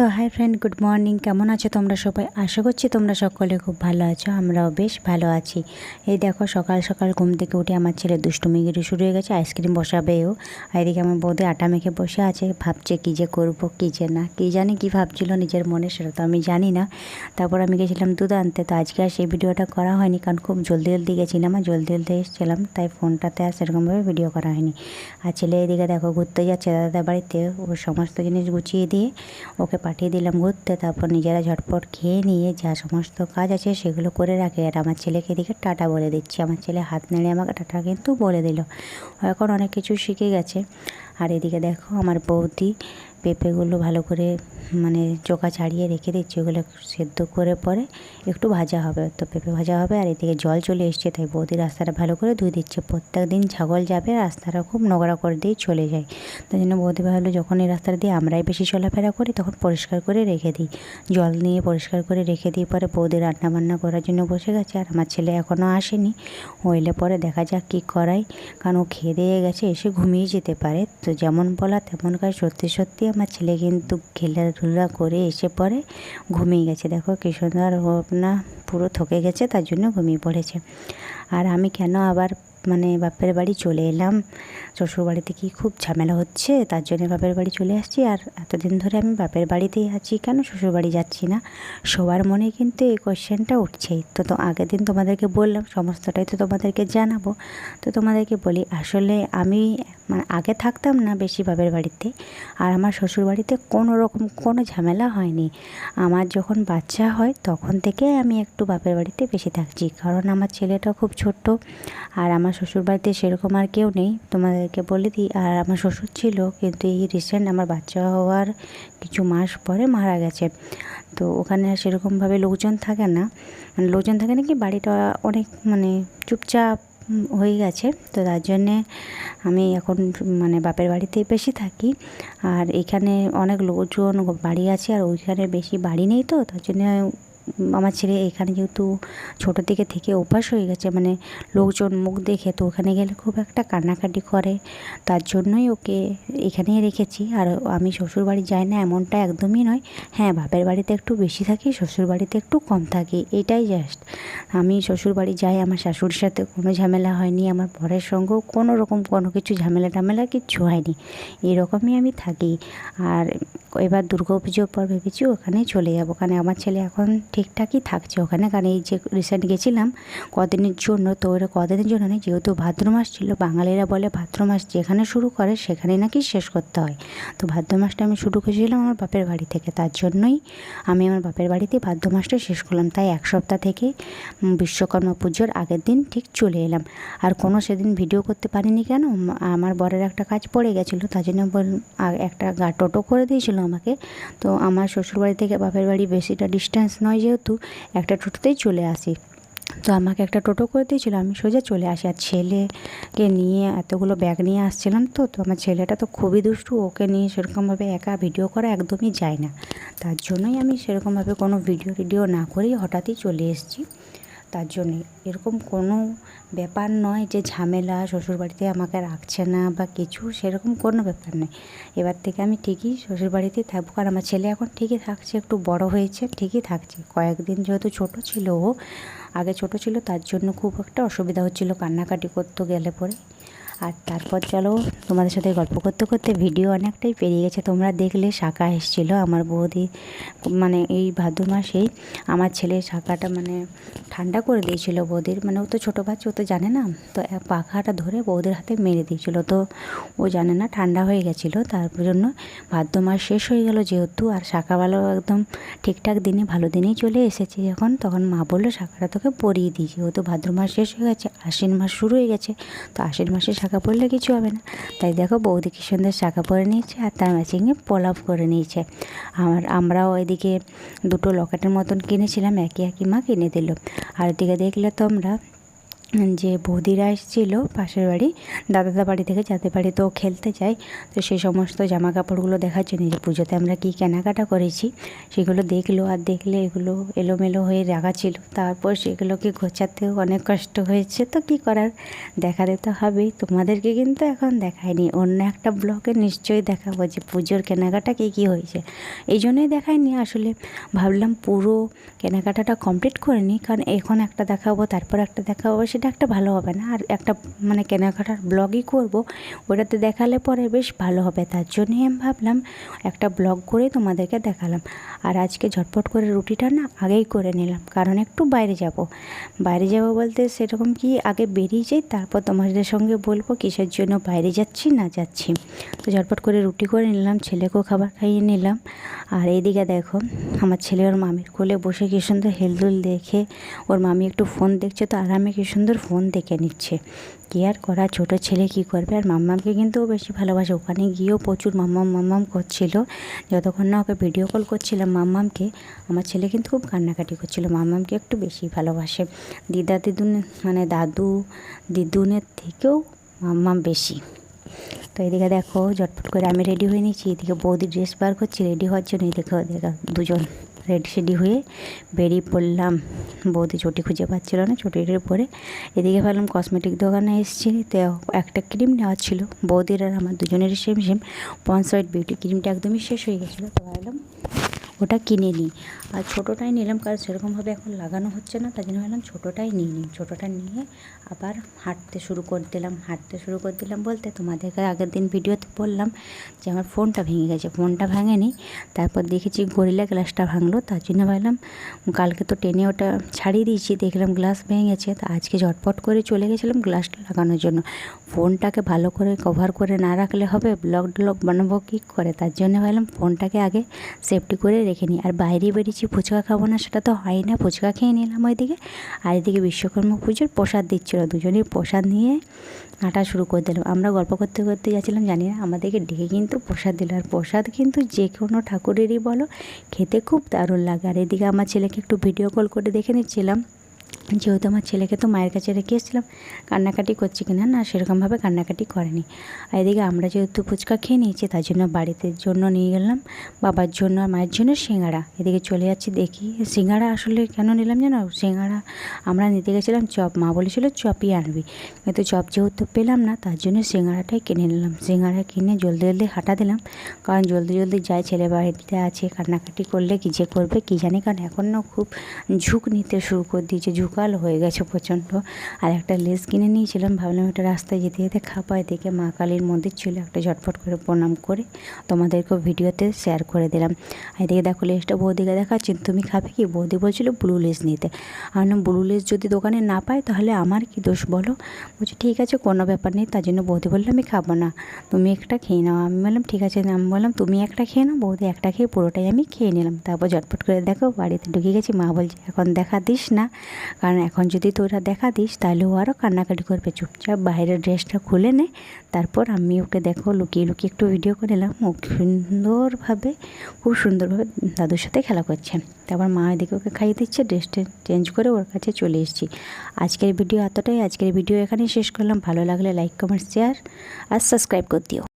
তো hi friend good morning কেমন আছো তোমরা সবাই? আশা করছি তোমরা সকলে খুব ভালো আছো, আমরাও বেশ ভালো আছি। এই দেখো, সকাল সকাল ঘুম থেকে উঠে আমার ছেলে দুষ্টুমিগিরি শুরু হয়ে গেছে, আইসক্রিম বসাবেও আর এদিকে আমার বৌদি আটা মেখে বসে আছে, ভাবছে কী যে করব, কী যে না, কী জানি কী ভাবছিল নিজের মনে, সেটা তো আমি জানি না। তারপর আমি গেছিলাম দুধ আনতে, তো আজকে আর সেই ভিডিওটা করা হয়নি, কারণ খুব জলদি জলদি গেছিলাম আর জলদি জলদি এসেছিলাম, তাই ফোনটাতে আর সেরকমভাবে ভিডিও করা হয়নি। আর ছেলে এদিকে দেখো, ঘুরতে যাচ্ছে দাদা বাড়িতে, ও সমস্ত জিনিস গুছিয়ে দিয়ে, ওকে পাঠিয়ে দিলাম ঘুরতে। তারপর নিজেরা ঝটপট খেয়ে নিয়ে যা সমস্ত কাজ আছে সেগুলো করে রাখে। আর আমার ছেলেকে এদিকে টাটা বলে দিচ্ছি। আমার ছেলে হাত নেড়ে আমাকে টাটা কিন্তু বলে দিল। এখন অনেক কিছু শিখে গেছে। আর এদিকে দেখো আমার বৌদি পেঁপেগুলো ভালো করে মানে চোখা ছাড়িয়ে রেখে দিচ্ছি, ওগুলো সেদ্ধ করে পরে একটু ভাজা হবে। তো পেঁপে ভাজা হবে আর এদিকে জল চলে এসছে, তাই বৌদি রাস্তাটা ভালো করে ধুয়ে দিচ্ছে। প্রত্যেক দিন ছাগল যাবে, রাস্তাটা খুব নোংরা করে দিয়ে চলে যায়। তাই জন্য বৌদি ভাবলো, যখন এই রাস্তাটা দিয়ে আমরাই বেশি চলাফেরা করি, তখন পরিষ্কার করে রেখে দিই। জল নিয়ে পরিষ্কার করে রেখে দিই পরে বৌদি রান্না বান্না করার জন্য বসে গেছে, আর আমার ছেলে এখনও আসেনি। এলে পরে দেখা যাক কী করাই কারণ ও খেয়ে দিয়ে গেছে, এসে ঘুমিয়ে যেতে পারে। তো যেমন বলা, তেমন কাজ সত্যি সত্যি আমার ছেলে কিন্তু খেলাধুলা করে এসে পরে ঘুমিয়ে গেছে। দেখো কি সুন্দর পুরো থকে গেছে, তার জন্য ঘুমিয়ে পড়েছে। আর আমি কেন আবার মানে বাপের বাড়ি চলে এলাম। শ্বশুর বাড়িতে কি খুব ঝামেলা হচ্ছে, তার জন্য বাপের বাড়ি চলে আসছি। আর এতদিন ধরে আমি বাপের বাড়িতেই আছি, কেন শ্বশুর বাড়ি যাচ্ছি না? সবার মনে কিন্তু এই কোয়েশ্চেনটা উঠছেই। তো তো আগের দিন তোমাদেরকে বললাম, সমস্তটাই তো তোমাদেরকে জানাব। তো তোমাদেরকে বলি, আসলে আমি মানে আগে থাকতাম না বেশি বাপের বাড়িতে। আর আমার শ্বশুর বাড়িতে কোনো রকম কোনো ঝামেলা হয়নি। আমার যখন বাচ্চা হয়, তখন থেকে আমি একটু বাপের বাড়িতে বেশি থাকছি। কারণ আমার ছেলেটা খুব ছোট্ট। আর আমার শ্বশুর বাড়িতে সেরকম আর কেউ নেই, তোমাদেরকে বলে দিই। আর আমার শ্বশুর ছিল, কিন্তু এই রিসেন্ট আমার বাচ্চা হওয়ার কিছু মাস পরে মারা গেছে। তো ওখানে আর সেরকমভাবে লোকজন থাকে না। মানে লোকজন থাকে না কি, বাড়িটা অনেক মানে চুপচাপ হয়ে গেছে। তো তার জন্যে আমি এখন মানে বাপের বাড়িতেই বেশি থাকি। আর এখানে অনেক লোকজন বাড়ি আছে, আর ওইখানে বেশি বাড়ি নেই তো, তার জন্য আমার ছেলে এখানে যেহেতু ছোটো থেকে থেকে অভ্যাস হয়ে গেছে মানে লোকজন মুখ দেখে তো ওখানে গেলে খুব একটা কান্নাকাটি করে। তার জন্যই ওকে এখানেই রেখেছি। আর আমি শ্বশুর বাড়ি যাই না এমনটা একদমই নয়। হ্যাঁ বাপের বাড়িতে একটু বেশি থাকি, শ্বশুর বাড়িতে একটু কম থাকি, এটাই জাস্ট আমি শ্বশুর বাড়ি যাই, আমার শাশুড়ির সাথে কোনো ঝামেলা হয়নি, আমার পরের সঙ্গেও কোনো রকম কোনো কিছু ঝামেলা টামেলা কিচ্ছু হয়নি, এরকমই আমি থাকি। আর এবার দুর্গা পুজোর পর ভেবেছি ওখানে চলে যাব। কারণ আমার ছেলে এখন ঠিকঠাকই থাকছে ওখানে। কারণ এই যে রিসেন্ট গেছিলাম কদিনের জন্য, তো ওরা কদিনের জন্য নেই যেহেতু ভাদ্র মাস ছিল, বাঙালিরা বলে ভাদ্র মাস যেখানে শুরু করে সেখানে নাকি শেষ করতে হয়। তো ভাদ্র মাসটা আমি শুরু করেছিলাম আমার বাপের বাড়ি থেকে। তার জন্যই আমি আমার বাপের বাড়িতে ভাদ্র মাসটা শেষ করলাম। তাই এক সপ্তাহ থেকে বিশ্বকর্মা পুজোর আগের দিন ঠিক চলে এলাম। আর কোনো সেদিন ভিডিও করতে পারিনি কেন? আমার বরের একটা কাজ পড়ে গেছিল, তার জন্য একটা গা টোটো করে দিয়েছিল আমাকে। তো আমার শ্বশুরবাড়ি থেকে বাপের বাড়ি বেশিটা ডিস্টেন্স নয় যেহেতু, একটা টোটোতেই চলে আসি। তো আমাকে একটা টোটো করে দিয়েছিল, আমি সোজা চলে আসি। আর ছেলেকে নিয়ে এতগুলো ব্যাগ নিয়ে আসছিলাম তো তো আমার ছেলেটা তো খুবই দুষ্টু, ওকে নিয়ে সেরকমভাবে একা ভিডিও করা একদমই যায় না। তার জন্যই আমি সেরকমভাবে কোনো ভিডিও টিডিও না করেই হঠাৎই চলে এসেছি। তার জন্যে। এরকম কোনো ব্যাপার নয় যে ঝামেলা, শ্বশুরবাড়িতে আমাকে রাখছে না বা কিছু, সেরকম কোনো ব্যাপার নেই এবার থেকে আমি ঠিকই শ্বশুরবাড়িতেই থাকব, কারণ আমার ছেলে এখন ঠিকই থাকছে, একটু বড় হয়েছে, ঠিকই থাকছে। কয়েকদিন যেহেতু ছোট ছিল ও, আগে ছোট ছিল, তার জন্য খুব একটা অসুবিধা হচ্ছিল, কান্নাকাটি করতে গেলে পরে। আর তারপর চলো তোমাদের সাথে গল্প করতে করতে ভিডিও অনেকটাই পেরিয়ে গেছে। তোমরা দেখলে শাখা এসেছিল আমার বৌদি মানে এই ভাদ্র মাসেই আমার ছেলের শাখাটা মানে ঠান্ডা করে দিয়েছিল বৌদির। মানে ও তো ছোটো বাচ্চা, ও তো জানে না। তো পাখাটা ধরে বৌদির হাতে মেরে দিয়েছিলো। তো ও জানে না, ঠান্ডা হয়ে গেছিল। তার জন্য ভাদ্র মাস শেষ হয়ে গেল যেহেতু, আর শাখাওয়ালাও একদম ঠিকঠাক দিনে, ভালো দিনেই চলে এসেছে যখন। তখন মা বলল, শাখাটা তোকে পরিয়ে দিয়েছি ও তো ভাদ্র মাস শেষ হয়ে গেছে, আশ্বিন মাস শুরু হয়ে গেছে। তো আশ্বিন মাসে শাখা পরলে কিছু হবে না। তাই দেখো বৌদি কি সুন্দর শাখা পরে নিয়েছে আর তার ম্যাচিংয়ে পোলাপ করে নিয়েছে। আমার, আমরাও ওইদিকে দুটো লকেটের মতন কিনেছিলাম একই একই মা কিনে দিল। আর ওদিকে দেখলে তোমরা যে বৌদিরা এসেছিল পাশের বাড়ি, দাদাদা বাড়ি থেকে যাদের বাড়িতেও খেলতে যায়, তো সেই সমস্ত জামা কাপড়গুলো দেখার জন্য যে পুজোতে আমরা কী কেনাকাটা করেছি, সেগুলো দেখল, আর দেখলে এগুলো এলোমেলো হয়ে রাখা ছিল। তারপর সেগুলোকে গোছাতেও অনেক কষ্ট হয়েছে, তো কী করার? দেখাতে তো হবেই, তোমাদেরকে কিন্তু এখন দেখায়নি অন্য একটা ব্লগে নিশ্চয়ই দেখাবো যে পুজোর কেনাকাটা কী কী হয়েছে। এই জন্যই দেখায়নি আসলে ভাবলাম পুরো কেনাকাটাটা কমপ্লিট করে নিই, কারণ এখন একটা দেখাবো, তারপর একটা দেখাবো সেটা একটা ভালো হবে না। আর একটা মানে কেনাকাটার ব্লগই করব, ওটাতে দেখালে পরে বেশ ভালো হবে। তার জন্যই আমি ভাবলাম একটা ব্লগ করে তোমাদেরকে দেখালাম। আর আজকে ঝটপট করে রুটিটা না আগেই করে নিলাম, কারণ একটু বাইরে যাব। বাইরে যাব বলতে সেরকম কি আগে বেরিয়ে যাই, তারপর তোমাদের সঙ্গে বলব কিসের জন্য বাইরে যাচ্ছি না যাচ্ছি। তো ঝটপট করে রুটি করে নিলাম, ছেলেকেও খাবার খাইয়ে নিলাম। আর এইদিকে দেখো, আমার ছেলে ওর মামির কোলে বসে কি সুন্দর হেলদুল দেখে, ওর মামি একটু ফোন দেখছে, তো আরামে কি সুন্দর ফোন দেখে নিচ্ছে। কি আর করা, ছোটো ছেলে কি করবে? আর মাম্মামকে কিন্তু বেশি ভালোবাসে। ওখানে গিয়েও প্রচুর মাম্মাম মাম্মাম করছিল। যতক্ষণ না ওকে ভিডিও কল করছিলাম মাম্মামকে, আমার ছেলে কিন্তু খুব কান্নাকাটি করছিল। মাম্মামকে একটু বেশি ভালোবাসে। দিদা দিদুন মানে দাদু দিদুনের থেকেও মাম্মাম বেশি। তো এদিকে দেখো, ঝটপট করে আমি রেডি হয়ে নিয়েছি এদিকে বৌদি ড্রেস বার করছি রেডি হওয়ার জন্য এদিকে দেখো দুজন রেডি সেডি হয়ে বেরিয়ে পড়লাম। বৌদি চটি খুঁজে পাচ্ছিল না চটিটির পরে এদিকে ভাবলাম কসমেটিক দোকানে এসেছি। তো একটা ক্রিম নেওয়া ছিল, বৌদির আর আমার দুজনের সেম সেম পনসয়েড বিউটি ক্রিমটা একদমই শেষ হয়ে গেছিল। তো ভাবলাম ওটা কিনে নিই। আর ছোটোটাই নিলাম কারণ সেরকমভাবে এখন লাগানো হচ্ছে না, তাই জন্য ভাবলাম ছোটোটাই নিয়ে নিই। ছোটোটা নিয়ে আবার হাঁটতে শুরু করে দিলাম, হাঁটতে শুরু করে দিলাম বলতে তোমাদেরকে আগের দিন ভিডিওতে বললাম যে আমার ফোনটা ভেঙে গেছে, ফোনটা ভাঙেনি। তারপর দেখেছি গরিলা গ্লাসটা ভাঙলো, তার জন্য ভাবলাম কালকে তো টেনে ওটা ছাড়িয়ে দিয়েছি, দেখলাম গ্লাস ভেঙে গেছে, তো আজকে ঝটপট করে চলে গেছিলাম গ্লাসটা লাগানোর জন্য। ফোনটাকে ভালো করে কভার করে না রাখলে হবে ব্লগ ড্লগ বানাবো কী করে? তার জন্য ভাবলাম ফোনটাকে আগে সেফটি করে রেখে নিই। আর বাইরে বেরিয়েছি ফুচকা খাব না, সেটা তো হয় না। ফুচকা খেয়ে নিলাম ওইদিকে। আর এদিকে বিশ্বকর্মা পুজোর প্রসাদ দিচ্ছিল। দুজনেই প্রসাদ নিয়ে হাঁটা শুরু করে দিলাম। আমরা গল্প করতে করতে যাচ্ছিলাম, জানি না, আমাদেরকে ডেকে কিন্তু প্রসাদ দিল। আর প্রসাদ কিন্তু যে কোনো ঠাকুরেরই বলো, খেতে খুব দারুণ লাগে। আর এদিকে আমার ছেলেকে একটু ভিডিও কল করে দেখে নিচ্ছিলাম। যেহেতু আমার ছেলেকে তো মায়ের কাছে রেখে এসেছিলাম, কান্নাকাটি করছে কিনা না সেরকমভাবে কান্নাকাটি করেনি। আর এদিকে আমরা যেহেতু ফুচকা খেয়ে নিয়েছি, তার জন্য বাড়িতে জন্য নিয়ে গেলাম, বাবার জন্য আর মায়ের জন্য সিঙ্গাড়া এদিকে চলে যাচ্ছি দেখি সিঙ্গাড়া আসলে কেন নিলাম জানো? সিঙ্গাড়া আমরা নিতে গেছিলাম চপ, মা বলেছিল চপই আনবি। কিন্তু চপ যেহেতু পেলাম না, তার জন্য সিঙ্গাড়াটাই কিনে নিলাম। সিঙ্গাড়া কিনে জলদি জলদি হাঁটা দিলাম, কারণ জলদি জলদি যায়, ছেলে বাড়িতে আছে, কান্নাকাটি করলে কী যে করবে কী জানি, কারণ এখনও খুব ঝুঁক নিতে শুরু করে দিয়েছে। ঝুঁক সকাল হয়ে গেছে প্রচণ্ড। আর একটা লেস কিনে নিয়েছিলাম, ভাবলাম একটা রাস্তায় যেতে যেতে খাপায় দেখে মা কালীর মন্দির ছিল, একটা ঝটফট করে প্রণাম করে তোমাদেরকেও ভিডিওতে শেয়ার করে দিলাম। আর এদিকে দেখো লেসটা বৌদিকে দেখাচ্ছি, তুমি খাবে কি? বৌদি বলছিল ব্লু লেস নিতে। আমি ব্লু লেস যদি দোকানে না পাই তাহলে আমার কি দোষ বলো? বলছি, ঠিক আছে, কোনো ব্যাপার নেই, তার জন্য বৌদি বলল আমি খাব না। তুমি একটা খেয়ে নাও। আমি বললাম, ঠিক আছে। আমি বললাম, তুমি একটা খেয়ে নাও, বৌদি একটা খেয়ে পুরোটাই আমি খেয়ে নিলাম। তারপর ঝটপট করে দেখো বাড়িতে ঢুকে গেছি। মা বলছে, এখন দেখা দিস না। কারণ এখন যদি তোরা দেখা দিস, তাহলে ও আরও কান্নাকাটি করবে। চুপচাপ বাইরের ড্রেসটা খুলে নে, তারপর আমি ওকে দেখো, লুকিয়ে লুকিয়ে একটু ভিডিও করে নিলাম। ও সুন্দরভাবে, খুব সুন্দরভাবে দাদুর সাথে খেলা করছে। তারপর মা এদিকে ওকে খাইয়ে দিচ্ছে, ড্রেসটা চেঞ্জ করে ওর কাছে চলে এসেছি। আজকের ভিডিও এতটাই। আজকের ভিডিও এখানেই শেষ করলাম। ভালো লাগলে লাইক কমেন্ট শেয়ার আর সাবস্ক্রাইব করে দিও।